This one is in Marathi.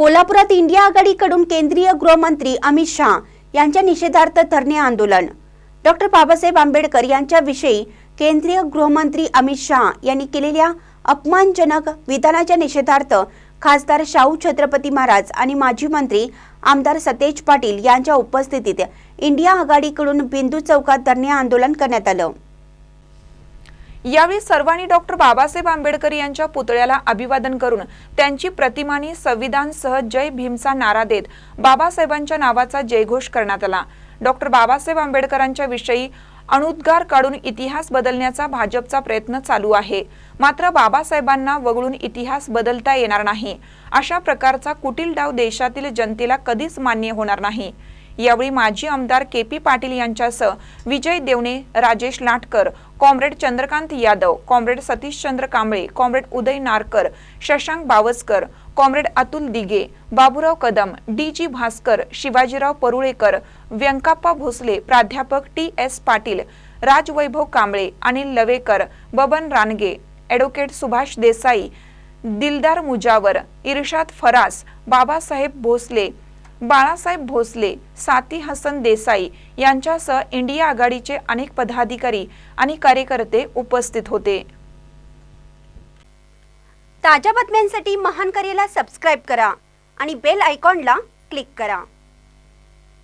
कोल्हापुरात इंडिया आघाडीकडून केंद्रीय गृहमंत्री अमित शहा यांच्या निषेधार्थ धरणे आंदोलन. डॉक्टर बाबासाहेब आंबेडकर यांच्याविषयी केंद्रीय गृहमंत्री अमित शहा यांनी केलेल्या अपमानजनक विधानाच्या निषेधार्थ खासदार शाहू छत्रपती महाराज आणि माजी मंत्री आमदार सतेज पाटील यांच्या उपस्थितीत इंडिया आघाडीकडून बिंदू चौकात धरणे आंदोलन करण्यात आलं. यावेळी सर्वांनी डॉक्टर बाबासाहेब आंबेडकर यांच्या पुतळ्याला अभिवादन करून त्यांची प्रतिमानी संविधानसह जय भीमचा नारा देत बाबासाहेबांच्या नावाचा जयघोष करण्यात आला. डॉक्टर बाबासाहेब आंबेडकरांच्या विषयी अनुद्गार काढून इतिहास बदलण्याचा भाजपचा प्रयत्न चालू आहे. मात्र बाबासाहेबांना वगळून इतिहास बदलता येणार नाही. अशा प्रकारचा कुटील डाव देशातील जनतेला कधीच मान्य होणार नाही. यावेळी माजी आमदार के पी पाटील यांच्यासह Vijay Devane Rajesh Latkar comrade Chandrakant Yadav comrade Satishchandra Kamble comrade Uday Narkar Shashank Bawaskar comrade Atul Dige Baburao Kadam D G Bhaskar Shivajirao Parulekar Vyankappa Bhosale प्राध्यापक T S Patil Rajvaibhav Kamble Anil Lavekar Baban Range advocate Subhash Desai Dildar Mujawar Irshad Faras Babasaheb Bhosale Balasaheb Bhosale साती हसन देसाई यांच्यासह इंडिया आघाडीचे अनेक पदाधिकारी आणि कार्यकर्ते उपस्थित होते. ताज्या बातम्यांसाठी महान करेला सबस्क्राईब करा आणि बेल आयकॉनला क्लिक करा.